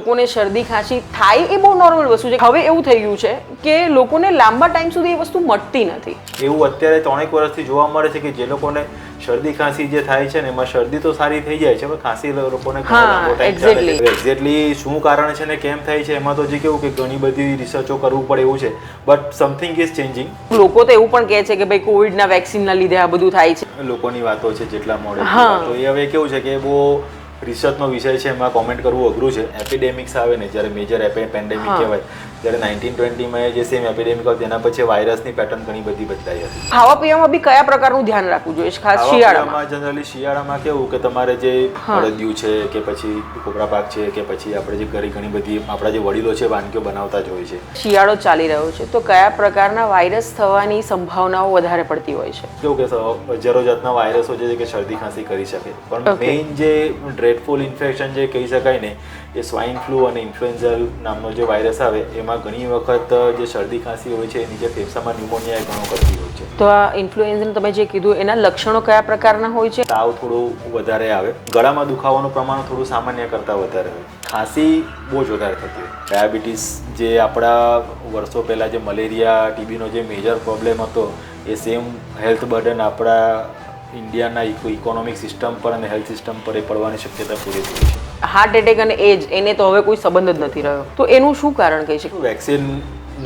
લોકોને શરદી ખાંસી થાય એ બહુ નોર્મલ વસ્તુ છે. હવે એવું થઈ ગયું છે કે લોકોને લાંબા ટાઈમ સુધી એ વસ્તુ મટતી નથી. એવું અત્યારે ત્રણેક વર્ષથી જોવા મળે છે કે જે લોકોને શરદી ખાંસી જે થાય છે ને એમાં શરદી તો સારી થઈ જાય છે પણ ખાંસી લોકોને એક્ઝેક્ટલી શું કારણ છે ને કેમ થાય છે એમાં તો જે કેવું કે ઘણી બધી રિસર્ચો કરવું પડે એવું છે. બટ સમથિંગ ઇઝ ચેન્જિંગ લોકો તો એવું પણ કહે છે કે ભાઈ કોવિડના વેક્સિનના લીધે આ બધું થાય છે. લોકોની વાતો છે જેટલા મોડે તો એ હવે કેવું છે કે બહુ રિસર્ચનો વિષય છે એમાં કોમેન્ટ કરવું અઘરું છે. એપિડેમિક્સ આવે ને જ્યારે મેજર પેન્ડેમિક કહેવાય જ્યારે નાઇન્ટીન ટ્વેન્ટીમાં જે સેમ એપિડેમિક હતો તેના પછી વાયરસની પેટર્ન ઘણી બધી બદલાઈ હતી. ખાવા પીવામાં બી કયા પ્રકારનું ધ્યાન રાખવું જોઈએ? ખાસ શિયાળામાં. જનરલી શિયાળામાં કેવું કે તમારે જે હળદિયું છે કે પછી કોપરા પાક છે કે પછી આપણે જે ઘરે ઘણી બધી આપણા જે વડીલો છે વાનગીઓ બનાવતા જ હોય છે. શિયાળો ચાલી રહ્યો છે. તો કયા પ્રકારના વાયરસ થવાની સંભાવનાઓ વધારે પડતી હોય છે? કેવું કે હજારો જાતના વાયરસો છે કે શરદી ખાંસી કરી શકે. પણ મેઇન જે ડ્રેડફુલ ઇન્ફેક્શન જે કહી શકાય ને એ સ્વાઇન ફ્લૂ અને ઇન્ફ્લુએન્ઝા નામનો જે વાયરસ આવે એમાં ઘણી વખત જે શરદી ખાંસી હોય છે એની જે ફેફસામાં ન્યુમોનિયા ઘણો કરતી હોય છે. તો આ ઇન્ફ્લુએન્ઝાનું તમે જે કીધું એના લક્ષણો કયા પ્રકારના હોય છે? તાવ થોડું વધારે આવે. ગળામાં દુખાવાનું પ્રમાણ થોડું સામાન્ય કરતાં વધારે હોય. ખાંસી બહુ જ વધારે થતી હોય. ડાયાબિટીસ જે આપણા વર્ષો પહેલાં જે મલેરિયા ટીબીનો જે મેજર પ્રોબ્લેમ હતો એ સેમ હેલ્થ બર્ડન આપણા ઇન્ડિયાના ઇકોનોમિક સિસ્ટમ પર અને હેલ્થ સિસ્ટમ પર એ પડવાની શક્યતા પૂરેપૂરી છે. હાર્ટ એટેક અને એજ એને તો હવે કોઈ સંબંધ જ નથી રહ્યો. તો એનું શું કારણ કહી શકું વેક્સિન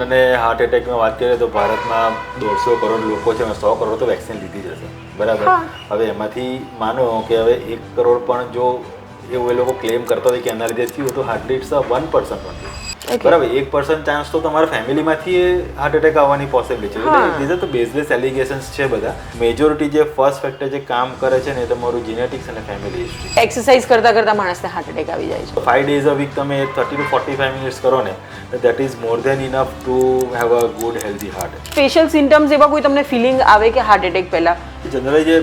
અને હાર્ટ એટેકમાં વાત કરીએ તો ભારતમાં દોઢસો કરોડ લોકો છે સો કરોડ તો વેક્સિન લીધી જ હશે. બરાબર? હવે એમાંથી માનો કે હવે એક કરોડ પણ જો એવું એ લોકો ક્લેમ કરતા હોય કે એના લીધે થયું તો હાર્ડલી ઇટ્સ વન પર્સન્ટ નથી. બરાબર એક પર્સન્ટ ચાન્સ તો તમારા ફેમિલીમાંથી હાર્ટ એટેક આવવાની પોસિબિલિટી છે. એટલે તો બેઝલેસ એલિગેશન્સ છે બધા. મેજોરિટી જે ફર્સ્ટ ફેક્ટર જે કામ કરે છે ને તમારું જીનેટિક્સ અને ફેમિલી હિસ્ટ્રી એક્સરસાઇઝ કરતા કરતા માણસને હાર્ટ એટેક આવી જાય છે. ફાઈવ ડેઝ અ વીક તમે thirty to forty five minutes કરો ને that is more than enough to have a good healthy heart special symptoms એવા કોઈ તમને ફિલિંગ આવે કે હાર્ટ એટેક પહેલા? જનરલી જે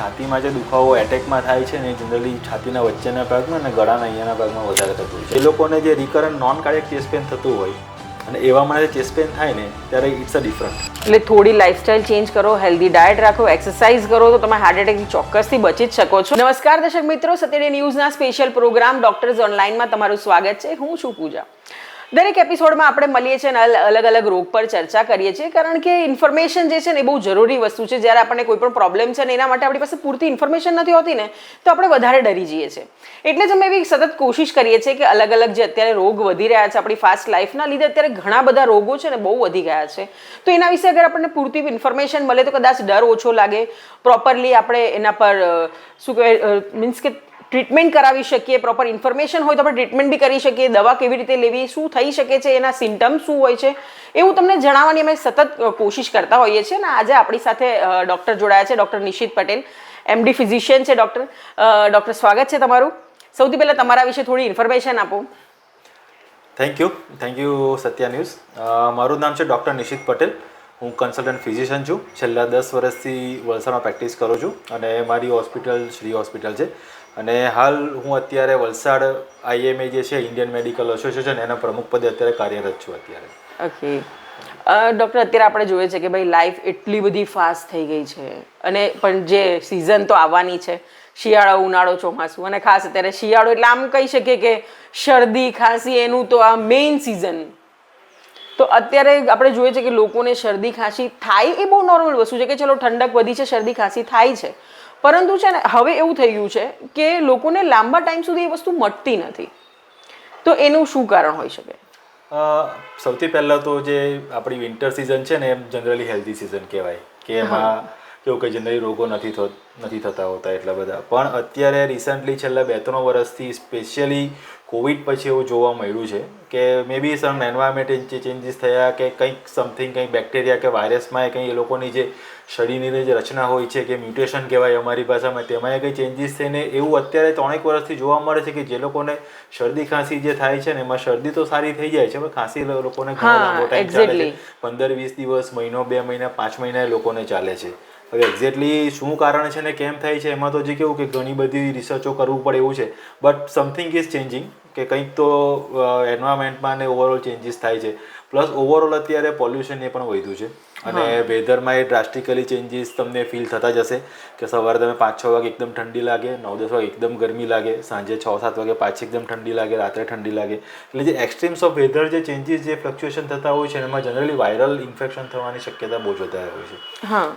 છાતીમાં જે દુખાવો એટેકમાં થાય છે ને જનરલી છાતીના વચ્ચેના ભાગમાં અને ગળાના અહીંયાના ભાગમાં વધારે થતું હોય છે. એ લોકોને જે recurrent non cardiac chest pain થતું હોય અને એવામાં જે ચેસ્ટ પેન થાય ને, ત્યારે ઇટ્સ અ ડિફરન્ટ એટલે થોડી લાઇફસ્ટાઇલ ચેન્જ કરો હેલ્ધી ડાયટ રાખો એક્સરસાઇઝ કરો તો તમે હાર્ટ એટેકથી ચોક્કસથી બચી જ શકો છો. નમસ્કાર દર્શક મિત્રો સત્યડે ન્યૂઝના સ્પેશિયલ પ્રોગ્રામ ડોક્ટર્સ ઓનલાઈનમાં તમારું સ્વાગત છે. હું છું પૂજા. દરેક એપિસોડમાં આપણે મળીએ છીએ અને અલગ અલગ રોગ પર ચર્ચા કરીએ છીએ, કારણ કે ઇન્ફોર્મેશન જે છે ને એ બહુ જરૂરી વસ્તુ છે. જ્યારે આપણને કોઈ પણ પ્રોબ્લેમ છે ને એના માટે આપણી પાસે પૂરતી ઇન્ફોર્મેશન નથી હોતી ને, તો આપણે વધારે ડરી જઈએ છીએ. એટલે જ અમે એવી સતત કોશિશ કરીએ છીએ કે અલગ અલગ જે અત્યારે રોગ વધી રહ્યા છે, આપણી ફાસ્ટ લાઈફના લીધે અત્યારે ઘણા બધા રોગો છે ને બહુ વધી ગયા છે. તો એના વિશે અગર આપણને પૂરતી ઇન્ફોર્મેશન મળે તો કદાચ ડર ઓછો લાગે. પ્રોપરલી આપણે એના પર શું કહેવાય મીન્સ કે ટ્રીટમેન્ટ કરાવી શકીએ પ્રોપર ઇન્ફોર્મેશન હોય તો આપણે ટ્રીટમેન્ટ બી કરી શકીએ, દવા કેવી રીતે લેવી, શું થઈ શકે છે, એના સિમ્ટમ્સ શું હોય છે, એવું તમને જણાવવાની અમે સતત કોશિશ કરતા હોઈએ છીએ. અને આજે આપણી સાથે ડૉક્ટર જોડાયા છે doctor Nishit Patel MD physician છે ડૉક્ટર ડૉક્ટર સ્વાગત છે તમારું. સૌથી પહેલાં તમારા વિશે થોડી ઇન્ફોર્મેશન આપો. Thank you thank you Satya news. મારું નામ છે ડૉક્ટર નિશિત પટેલ. હું કન્સલ્ટન્ટ ફિઝિશિયન છું. છેલ્લા દસ વર્ષથી વલસાડમાં પ્રેક્ટિસ કરું છું અને મારી હોસ્પિટલ શ્રી હોસ્પિટલ છે. અને હાલ હું અત્યારે વલસાડ આઈએમએ જે છે ઇન્ડિયન મેડિકલ એસોસિએશન એના પ્રમુખ પદે અત્યારે કાર્યરત છું અત્યારે. ઓકે. ડૉક્ટર, અત્યારે આપણે જોઈએ છે કે ભાઈ લાઈફ એટલી બધી ફાસ્ટ થઈ ગઈ છે. અને પણ જે સિઝન તો આવવાની છે, શિયાળો, ઉનાળો, ચોમાસું, અને ખાસ અત્યારે શિયાળો એટલે આમ કહી શકીએ કે શરદી, ખાંસી, એનું તો આ મેઇન સિઝન તો અત્યારે આપણે જોઈએ છે કે લોકોને શરદી, ખાંસી થાય એ બહુ નોર્મલ વસ્તુ છે કે ચલો ઠંડક વધી છે, શરદી, ખાંસી થાય છે. પરંતુ છે ને હવે એવું થઈ ગયું છે કે લોકોને લાંબા ટાઈમ સુધી એ વસ્તુ મટતી નથી. તો એનું શું કારણ હોઈ શકે? સૌથી પહેલાં તો જે આપણી વિન્ટર સિઝન છે ને એમ જનરલી હેલ્ધી સિઝન કહેવાય. કે એમાં કેવું કે જનરલી રોગો નથી નથી થતા હોતા એટલા બધા. પણ અત્યારે રિસન્ટલી છેલ્લા બે ત્રણ વર્ષથી સ્પેશિયલી કોવિડ પછી એવું જોવા મળ્યું છે કે મે બી સમ એન્વાયરમેન્ટ ચેન્જીસ થયા કે કંઈક સમથિંગ કંઈક બેક્ટેરિયા કે વાયરસમાં કંઈ એ લોકોની જે શરીરની જે રચના હોય છે કે મ્યુટેશન કહેવાય અમારી ભાષામાં તેમાં કંઈ ચેન્જીસ થઈને એવું અત્યારે ત્રણેક વર્ષથી જોવા મળે છે કે જે લોકોને શરદી ખાંસી જે થાય છે ને એમાં શરદી તો સારી થઈ જાય છે પણ ખાંસી લોકોને ઘણો લાંબો ટાઈમ ચાલે છે. પંદર વીસ દિવસ મહિનો બે મહિના પાંચ મહિના એ લોકોને ચાલે છે. હવે એક્ઝેક્ટલી શું કારણ છે ને કેમ થાય છે એમાં તો જે કેવું કે ઘણી બધી રિસર્ચો કરવું પડે એવું છે. બટ સમથિંગ ઇઝ ચેન્જિંગ કે કંઈક તો એન્વાયરમેન્ટમાં ને ઓવરઓલ ચેન્જીસ થાય છે. પ્લસ ઓવરઓલ અત્યારે પોલ્યુશન એ પણ વધ્યું છે. અને વેધરમાં એ ડ્રાસ્ટિકલી ચેન્જીસ તમને ફીલ થતા જ હશે કે સવારે તમે પાંચ છ વાગે એકદમ ઠંડી લાગે નવ દસ વાગે એકદમ ગરમી લાગે સાંજે છ સાત વાગે પાછી એકદમ ઠંડી લાગે રાત્રે ઠંડી લાગે. એટલે જે એક્સ્ટ્રીમ્સ ઓફ વેધર જે ચેન્જીસ જે ફ્લક્ચ્યુએશન થતા હોય છે એમાં જનરલી વાયરલ ઇન્ફેક્શન થવાની શક્યતા બહુ જ વધારે હોય છે.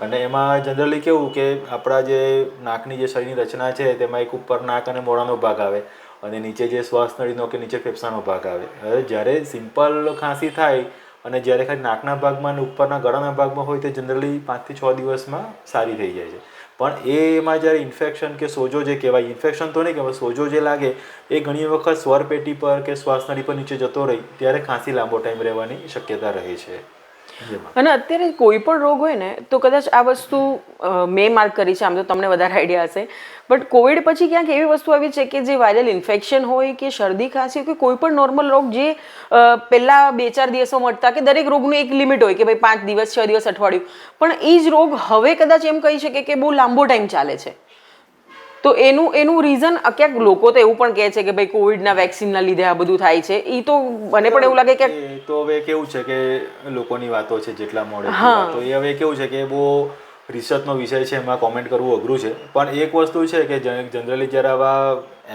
અને એમાં જનરલી કેવું કે આપણા જે નાકની જે શરીરની રચના છે તેમાં એક ઉપર નાક અને મોડાનો ભાગ આવે અને નીચે જે શ્વાસ નળીનો કે નીચે ફેફસાનો ભાગ આવે. હવે જ્યારે સિમ્પલ ખાંસી થાય અને જ્યારે ખાલી નાકના ભાગમાં અને ઉપરના ગળાના ભાગમાં હોય તે જનરલી પાંચથી છ દિવસમાં સારી થઈ જાય છે. પણ એમાં જ્યારે ઇન્ફેક્શન કે સોજો જે કહેવાય ઇન્ફેક્શન તો નહીં કહેવાય, સોજો જે લાગે એ ઘણી વખત સ્વરપેટી પર કે શ્વાસનળી પર નીચે જતો રહી, ત્યારે ખાંસી લાંબો ટાઈમ રહેવાની શક્યતા રહે છે. અને અત્યારે કોઈ પણ રોગ હોય ને, તો કદાચ આ વસ્તુ મેં માર્ક કરી છે, આમ તો તમને વધારે આઈડિયા હશે. બટ કોવિડ પછી ક્યાંક એવી વસ્તુ આવી છે કે જે વાયરલ ઇન્ફેક્શન હોય કે શરદી ખાંસી કે કોઈ પણ નોર્મલ રોગ જે પહેલા બે ચાર દિવસો મળતા કે દરેક રોગનું એક લિમિટ હોય કે ભાઈ પાંચ દિવસ, છ દિવસ અઠવાડિયું. પણ એ જ રોગ હવે કદાચ એમ કહી શકે કે બહુ લાંબો ટાઈમ ચાલે છે. તો એનું એનું રીઝન ક્યાંક લોકો તો એવું પણ કહે છે કે ભાઈ કોવિડના વેક્સિનના લીધે આ બધું થાય છે. એ તો મને પણ એવું લાગે કે તો હવે કેવું છે કે લોકોની વાતો છે જેટલા મોડે તો એ હવે કેવું છે કે બહુ રિસર્ચનો વિષય છે એમાં કોમેન્ટ કરવું અઘરું છે. પણ એક વસ્તુ છે કે જનરલી જ્યારે આવા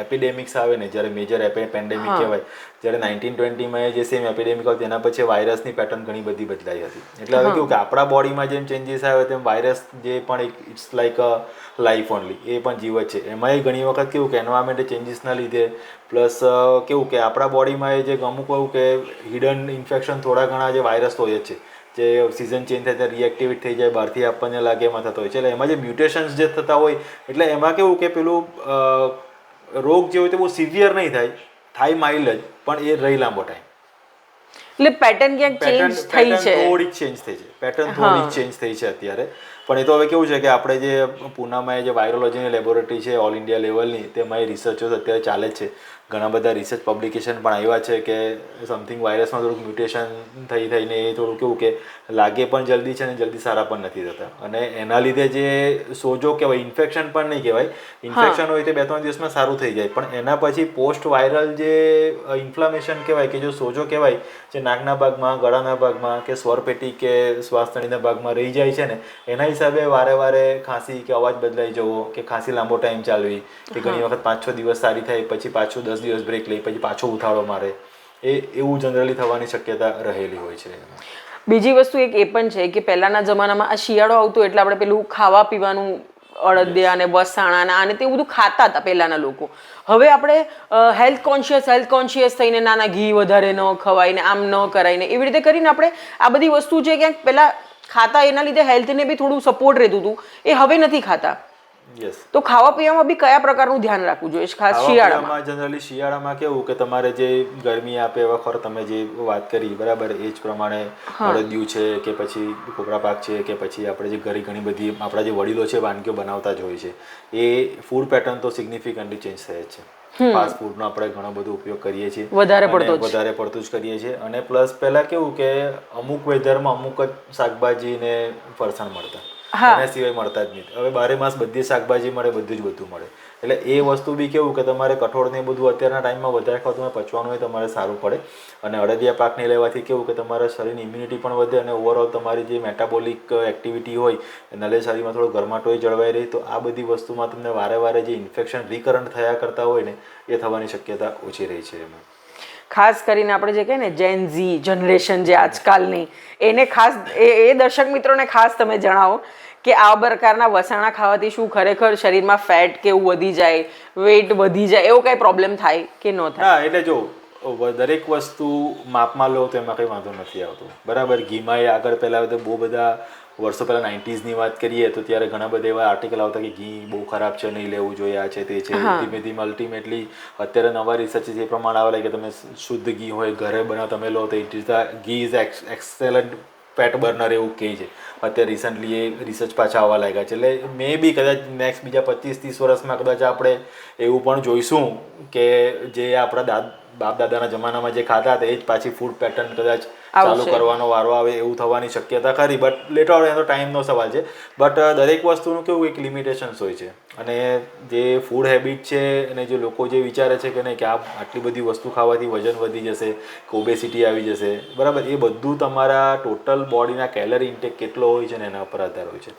એપિડેમિક્સ આવે ને જ્યારે મેજર પેન્ડેમિક કહેવાય જ્યારે નાઇન્ટીન ટ્વેન્ટીમાં જે સેમ એપિડેમિક હતું તેના પછી વાયરસની પેટર્ન ઘણી બધી બદલાઈ હતી. એટલે હવે કેવું કે આપણા બોડીમાં જેમ ચેન્જીસ આવે તેમ વાયરસ જે પણ એક it's like a life only એ પણ જીવ છે. એમાંય ઘણી વખત કેવું કે એન્વાયરમેન્ટ ચેન્જીસના લીધે પ્લસ કેવું કે આપણા બોડીમાં એ જે અમુક એવું કે હિડન ઇન્ફેક્શન થોડા ઘણા જે વાયરસ હોય જ છે. જે સિઝન ચેન્જ થાય ત્યારે રિએક્ટિવેટ થઈ જાય બહારથી આપણને લાગે એમાં થતો હોય છે. એટલે એમાં જે મ્યુટેશન્સ જે થતા હોય એટલે એમાં કેવું કે પેલું રોગ જે હોય તે બહુ સિવિયર નહીં થાય. થાય માઇલેજ જ પણ એ રહી લાંબો ટાઈમ એટલે પેટર્ન ક્યાંક ચેન્જ થઈ છે. થોડીક ચેન્જ થઈ છે. પેટર્ન થોડીક ચેન્જ થઈ છે અત્યારે. પણ એ તો હવે કેવું છે કે આપણે જે પૂનામાં જે વાયરોલોજીની લેબોરેટરી છે ઓલ ઇન્ડિયા લેવલની તેમાં એ રિસર્ચો અત્યારે ચાલે છે. ઘણા બધા રિસર્ચ પબ્લિકેશન પણ આવ્યા છે કે સમથિંગ વાયરસમાં થોડુંક મ્યુટેશન થઈ થઈને એ થોડું કેવું કે લાગે પણ જલ્દી છે ને જલ્દી સારા પણ નથી થતા. અને એના લીધે જે સોજો કહેવાય ઇન્ફેક્શન પણ નહીં કહેવાય. ઇન્ફેક્શન હોય તે બે ત્રણ દિવસમાં સારું થઈ જાય. પણ એના પછી પોસ્ટ વાયરલ જે ઇન્ફ્લામેશન કહેવાય કે જો સોજો કહેવાય જે નાકના ભાગમાં ગળાના ભાગમાં કે સ્વરપેટી કે શ્વાસનળીના ભાગમાં રહી જાય છે ને એના હિસાબે વારે વારે ખાંસી કે અવાજ બદલાઈ જવો કે ખાંસી લાંબો ટાઈમ ચાલવી કે ઘણી વખત પાંચ છ દિવસ સારી થાય પછી પાછું દસ દિવસ બ્રેક લઈ પછી પાછો ઉથાળો મારે. એ એવું જનરલી થવાની શક્યતા રહેલી હોય છે. બીજી વસ્તુ એક એ પણ છે કે પહેલાના જમાનામાં આ શિયાળો આવતો એટલે આપણે પેલું ખાવા પીવાનું અડદિયા અને વસાણા અને તે બધું ખાતા હતા પહેલાના લોકો. હવે આપણે હેલ્થ કોન્શિયસ હેલ્થ કોન્શિયસ થઈને નાના ઘી વધારે ન ખવાય ને આમ ન કરાય ને એવી રીતે કરીને આપણે આ બધી વસ્તુ જે ક્યાંક પહેલાં ખાતા એના લીધે હેલ્થને બી થોડું સપોર્ટ રહેતું હતું એ હવે નથી ખાતા. તો ખાવા પીવામાં બી કયા પ્રકારનું ધ્યાન રાખવું જોઈએ? ખાસ શિયાળામાં? જનરલી શિયાળામાં કેવું કે તમારે જે ગરમી આપે એવા ખોરાક તમે જે વાત કરી બરાબર? એ જ પ્રમાણે હળદિયું છે કે પછી કોપરા પાક છે કે પછી આપણે જે ઘરે ઘણી બધી આપણા જે વડીલો છે વાનગીઓ બનાવતા જ હોય છે. એ ફૂડ પેટર્ન તો સિગ્નિફિકન્ટલી ચેન્જ થાય છે. ફાસ્ટ ફૂડનો આપણે ઘણો બધો ઉપયોગ કરીએ છીએ વધારે પડતો વધારે પડતું જ કરીએ છીએ. અને પ્લસ પહેલા કેવું કે અમુક વેધરમાં અમુક જ શાકભાજી ને ફરસાણ મળતા. એના સિવાય મળતા જ નહીં. હવે બારે માસ બધી શાકભાજી મળે, બધું જ બધું મળે. એટલે એ વસ્તુ બી કેવું કે તમારે કઠોળ ને બધું અત્યારના ટાઈમમાં વધારે તમારે પચવાનું હોય તમારે સારું પડે. અને અડદિયા પાકને લેવાથી કેવું કે તમારા શરીરની ઇમ્યુનિટી પણ વધે અને ઓવરઓલ તમારી જે મેટાબોલિક એક્ટિવિટી હોય એના લીધે શરીરમાં થોડો ગરમાટોય જળવાઈ રહી, તો આ બધી વસ્તુમાં તમને વારે વારે જે ઇન્ફેક્શન રિકરન્ટ થયા કરતા હોય ને, એ થવાની શક્યતા ઓછી રહી છે એમાં. ખાસ કરીને આપણે જે કહીએ ને જેન ઝી જનરેશન જે આજકાલની, એને ખાસ, એ એ દર્શક મિત્રોને ખાસ તમે જણાવો કે આ પ્રકારના વસાણા ખાવાથી શું ખરેખર શરીરમાં ફેટ કે એવું વધી જાય વેટ વધી જાય, એવો કઈ પ્રોબ્લેમ થાય કે ન થાય? એટલે જો દરેક વસ્તુ માપમાં લો તો એમાં કંઈ વાંધો નથી આવતો. બરાબર? ઘીમાં એ આગળ પહેલાં તો બહુ બધા વર્ષો પહેલાં નાઇન્ટીઝની વાત કરીએ તો ત્યારે ઘણા બધા એવા આર્ટિકલ આવતા કે ઘી બહુ ખરાબ છે નહીં લેવું જોઈએ આ છે તે છે. ધીમે ધીમે અલ્ટિમેટલી અત્યારે નવા રિસર્ચ જે પ્રમાણે આવેલા કે તમે શુદ્ધ ઘી હોય ઘરે બનાવ તમે લો તો it is the ghee is excellent fat burner એવું કહે છે. અત્યારે રિસન્ટલી એ રિસર્ચ પાછા આવવા લાગ્યા છે. એટલે મે બી કદાચ નેક્સ્ટ બીજા પચીસ ત્રીસ વર્ષમાં કદાચ આપણે એવું પણ જોઈશું કે જે આપણા દાદ બાપ દાદાના જમાનામાં જે ખાતા હતા એ જ પાછી ફૂડ પેટર્ન કદાચ ચાલુ કરવાનો વારો આવે એવું થવાની શક્યતા ખરી બટ લેટ આવે એનો ટાઈમનો સવાલ છે. બટ દરેક વસ્તુનું કેવું એક લિમિટેશન્સ હોય છે. અને જે ફૂડ હેબિટ છે અને જે લોકો જે વિચારે છે કે નહીં કે આ આટલી બધી વસ્તુ ખાવાથી વજન વધી જશે ઓબેસિટી આવી જશે બરાબર? એ બધું તમારા ટોટલ બોડીના કેલરી ઇન્ટેક કેટલો હોય છે ને એના ઉપર આધાર હોય છે.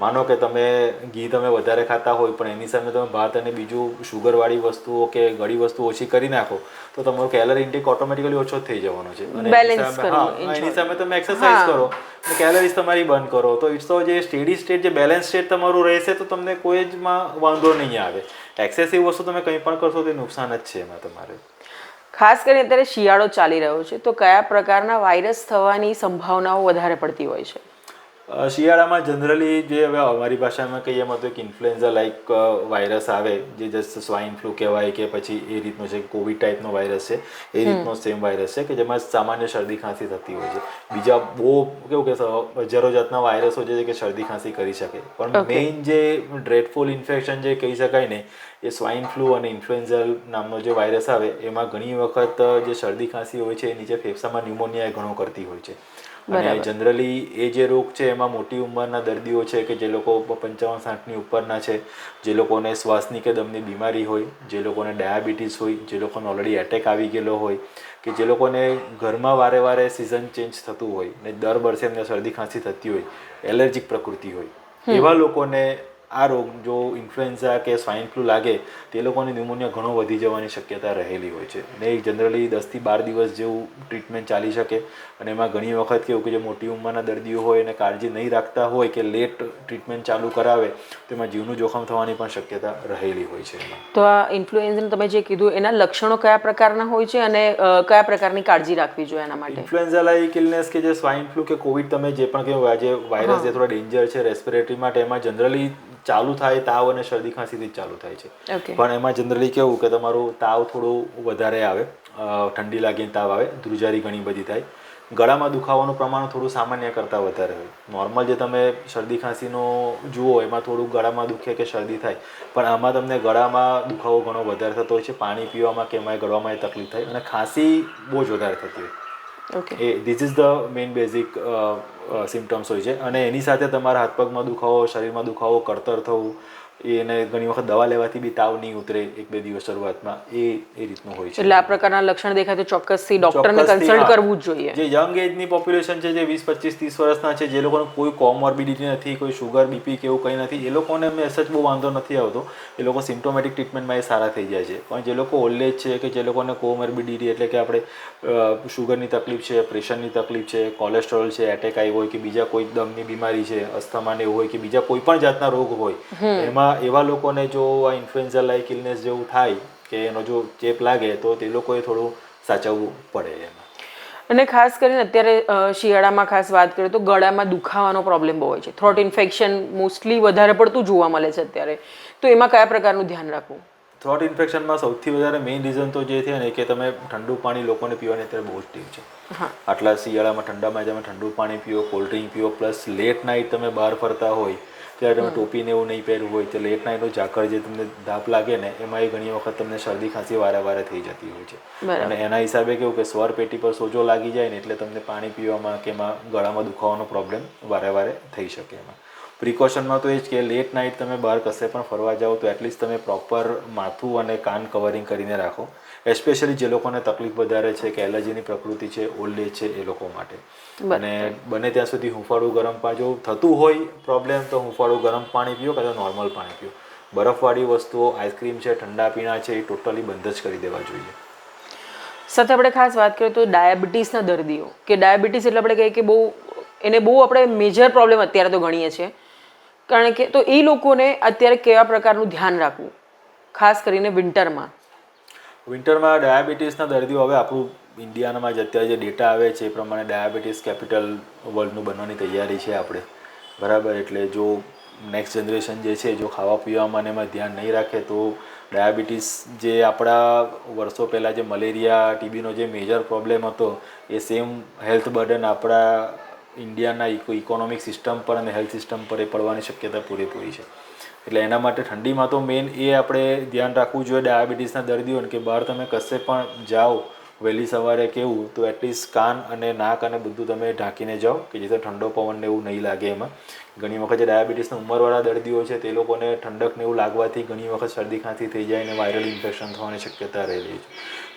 માનો કે તમે ઘી તમે વધારે ખાતા હોય પણ એની સામે તમે ભાત અને બીજું શુગરવાળી વસ્તુઓ કે ગળી વસ્તુ ઓછી કરી નાખો તો તમારો કેલરી ઇન્ટેક ઓટોમેટિકલી ઓછો થઈ જવાનો છે. અને એની સામે- તમે એક્સરસાઇઝ કરો અને કેલરીઝ તમારી બંધ કરો તો ઇટ્સ જે સ્ટેડી સ્ટેટ જે બેલેન્સ સ્ટેટ તમારું રહેશે તો તમને કોઈ જ માં વાંધો નહીં આવે. એક્સેસિવ વસ્તુ તમે કંઈ પણ કરશો તો નુકસાન જ છે એમાં તમારે. ખાસ કરીને અત્યારે શિયાળો ચાલી રહ્યો છે તો કયા પ્રકારના વાયરસ થવાની સંભાવનાઓ વધારે પડતી હોય છે? શિયાળામાં જનરલી જે હવે અમારી ભાષામાં કહીએ એમાં તો એક ઇન્ફ્લુએન્ઝા લાઇક વાયરસ આવે જે જસ્ટ સ્વાઇન ફ્લૂ કહેવાય કે પછી એ રીતનો છે કોવિડ ટાઈપનો વાયરસ છે એ રીતનો સેમ વાયરસ છે કે જેમાં સામાન્ય શરદી ખાંસી થતી હોય છે. બીજા બહુ કેવું કે જરોજાતના વાયરસો છે કે શરદી ખાંસી કરી શકે. પણ મેઇન જે ડ્રેડફુલ ઇન્ફેક્શન જે કહી શકાય ને એ સ્વાઇન ફ્લૂ અને ઇન્ફ્લુએન્ઝા નામનો જે વાયરસ આવે એમાં ઘણી વખત જે શરદી ખાંસી હોય છે એ નીચે ફેફસામાં ન્યુમોનિયા ઘણો કરતી હોય છે. અને જનરલી એ જે રોગ છે એમાં મોટી ઉંમરના દર્દીઓ છે કે જે લોકો પંચાવન સાઠની ઉપરના છે જે લોકોને શ્વાસની કે દમની બીમારી હોય જે લોકોને ડાયાબિટીસ હોય જે લોકોને ઓલરેડી એટેક આવી ગયેલો હોય કે જે લોકોને ઘરમાં વારે વારે સિઝન ચેન્જ થતું હોય ને દર વર્ષે એમને શરદી ખાંસી થતી હોય એલર્જીક પ્રકૃતિ હોય એવા લોકોને આ રોગ જો ઇન્ફ્લુએન્ઝા કે સ્વાઇન ફ્લૂ લાગે તે લોકોને ન્યુમોનિયા ઘણો વધી જવાની શક્યતા રહેલી હોય છે. અને એ જનરલી દસથી બાર દિવસ જેવું ટ્રીટમેન્ટ ચાલી શકે. અને એમાં ઘણી વખત કેવું કે જે મોટી ઉંમરના દર્દીઓ હોય અને કાળજી નહીં રાખતા હોય કે લેટ ટ્રીટમેન્ટ ચાલુ કરાવે તો એમાં જીવનું જોખમ થવાની પણ શક્યતા રહેલી હોય છે તો આ ઇન્ફ્લુએન્ઝાનું તમે જે કીધું એના લક્ષણો કયા પ્રકારના હોય છે અને કયા પ્રકારની કાળજી રાખવી જોઈએ એના માટે? ઇન્ફ્લુએન્ઝા લાઇક ઇલનેસ કે જે સ્વાઇન ફ્લૂ કે કોવિડ તમે જે પણ કહ્યું આજે જે વાયરસ જે થોડા ડેન્જર છે રેસ્પિરેટરી માટે એમાં જનરલી ચાલુ થાય તાવ અને શરદી ખાંસીથી જ ચાલુ થાય છે. પણ એમાં જનરલી કેવું કે તમારું તાવ થોડું વધારે આવે ઠંડી લાગીને તાવ આવે ધ્રુજારી ઘણી બધી થાય. ગળામાં દુખાવાનું પ્રમાણ થોડું સામાન્ય કરતાં વધારે હોય. નોર્મલ જે તમે શરદી ખાંસીનો જુઓ એમાં થોડું ગળામાં દુખે કે શરદી થાય પણ આમાં તમને ગળામાં દુખાવો ઘણો વધારે થતો હોય છે પાણી પીવામાં કે એમાં ગળવામાં એ તકલીફ થાય અને ખાંસી બહુ જ વધારે થતી હોય. Okay uh this is the main basic symptoms હોય છે. અને એની સાથે તમારા હાથ પગમાં દુખાવો શરીરમાં દુખાવો કળતર થવું એને ઘણી વખત દવા લેવાથી બી તાવ નહીં ઉતરે એક બે દિવસ શરૂઆતમાં. એ એ રીતનું હોય છે. એટલે આ પ્રકારના લક્ષણ દેખાય તો ચોક્કસથી ડોક્ટરને કન્સલ્ટ કરવું જ જોઈએ. જે યંગ એજની પોપ્યુલેશન છે જે વીસ પચીસ ત્રીસ વર્ષના છે જે લોકોને કોઈ કોમોર્બિડિટી નથી કોઈ શુગર બીપી કે એવું કંઈ નથી એ લોકોને મેં સચ બહુ વાંધો નથી આવતો. એ લોકો સિમ્ટોમેટિક ટ્રીટમેન્ટમાં એ સારા થઈ જાય છે. પણ જે લોકો ઓલ્ડ એજ છે કે જે લોકોને કોમોર્બિડિટી એટલે કે આપણે શુગરની તકલીફ છે પ્રેશરની તકલીફ છે કોલેસ્ટ્રોલ છે એટેક આવી હોય કે બીજા કોઈ દમની બીમારી છે અસ્થમાને એવું હોય કે બીજા કોઈ પણ જાતના રોગ હોય એમાં એવા લોકોને જો આ ઇન્ફ્લુએન્ઝા લાઇક ઇલનેસ જેવું થાય કે એનો જો ચેપ લાગે તો તે લોકોએ થોડું સાચવવું પડે એમાં. અને ખાસ કરીને અત્યારે શિયાળામાં ખાસ વાત કરીએ તો ગળામાં દુખાવાનો પ્રોબ્લેમ બહુ હોય છે. થ્રોટ ઇન્ફેક્શન મોસ્ટલી વધારે પડતું જોવા મળે છે અત્યારે. તો એમાં કયા પ્રકારનું ધ્યાન રાખવું? થ્રોટ ઇન્ફેક્શનમાં સૌથી વધારે મેઇન રીઝન તો જે છે ને કે તમે ઠંડુ પાણી લોકોને પીવાની અત્યારે બહુ જ ટીવ છે. આટલા શિયાળામાં ઠંડામાં તમે ઠંડુ પાણી પીઓ કોલ્ડ ડ્રિંક પીઓ પ્લસ લેટ નાઇટ તમે બહાર ફરતા હોય ત્યારે તમે ટોપીને એવું નહીં પહેર્યું હોય તો લેટ નાઇટનો ઝાકળ જે તમને ધાપ લાગે ને એમાં એ ઘણી વખત તમને શરદી ખાંસી વારે વારે થઈ જતી હોય છે. અને એના હિસાબે કેવું કે સ્વર પેટી પર સોજો લાગી જાય ને એટલે તમને પાણી પીવામાં કે એમાં ગળામાં દુખાવાનો પ્રોબ્લેમ વારે વારે થઈ શકે એમાં. પ્રિકોશનમાં તો એ જ કે લેટ નાઇટ તમે બહાર કશે પણ ફરવા જાઓ તો એટલીસ્ટ તમે પ્રોપર માથું અને કાન કવરિંગ કરીને રાખો. એસ્પેશિયલી જે લોકોને તકલીફ વધારે છે કે એલર્જીની પ્રકૃતિ છે ઓલ્ડ એજ છે એ લોકો માટે. અને બને ત્યાં સુધી હુંફાળું ગરમ પાણી જો થતું હોય પ્રોબ્લેમ તો હુંફાળું ગરમ પાણી પીઓ કાં તો નોર્મલ પાણી પીઓ. બરફવાળી વસ્તુઓ આઈસ્ક્રીમ છે ઠંડા પીણા છે એ ટોટલી બંધ જ કરી દેવા જોઈએ. સાથે આપણે ખાસ વાત કરીએ તો ડાયાબિટીસના દર્દીઓ. કે ડાયાબિટીસ એટલે આપણે કહીએ કે બહુ એને બહુ આપણે મેજર પ્રોબ્લેમ અત્યારે તો ગણીએ છીએ. કારણ કે તો એ લોકોને અત્યારે કેવા પ્રકારનું ધ્યાન રાખવું? ખાસ કરીને વિન્ટરમાં વિન્ટરમાં ડાયાબિટીસના દર્દીઓ હવે આપણું ઇન્ડિયાનામાં જ અત્યારે જે ડેટા આવે છે એ પ્રમાણે ડાયાબિટીસ કેપિટલ વર્લ્ડનું બનવાની તૈયારી છે આપણે. બરાબર, એટલે જો નેક્સ્ટ જનરેશન જે છે, જો ખાવા પીવામાં એમાં ધ્યાન નહીં રાખે તો ડાયાબિટીસ જે આપણા વર્ષો પહેલાં જે મલેરિયા ટીબીનો જે મેજર પ્રોબ્લેમ હતો, એ સેમ હેલ્થ બર્ડન આપણા ઇન્ડિયાના ઇકોનોમિક સિસ્ટમ પર અને હેલ્થ સિસ્ટમ પર એ પડવાની શક્યતા પૂરેપૂરી છે. એટલે એના માટે ઠંડીમાં તો મેઇન એ આપણે ધ્યાન રાખવું જોઈએ ડાયાબિટીસના દર્દીઓને કે બહાર તમે કશે પણ જાઓ વહેલી સવારે કેવું, તો એટલીસ્ટ કાન અને નાક અને બધું તમે ઢાંકીને જાઓ, કે જેથી ઠંડો પવન એવું નહીં લાગે એમાં. ઘણી વખત જે ડાયાબિટીસના ઉંમરવાળા દર્દીઓ છે, તે લોકોને ઠંડક ને એવું લાગવાથી ઘણી વખત શરદી ખાંસી થઈ જાય અને વાયરલ ઇન્ફેક્શન થવાની શક્યતા રહેલી છે.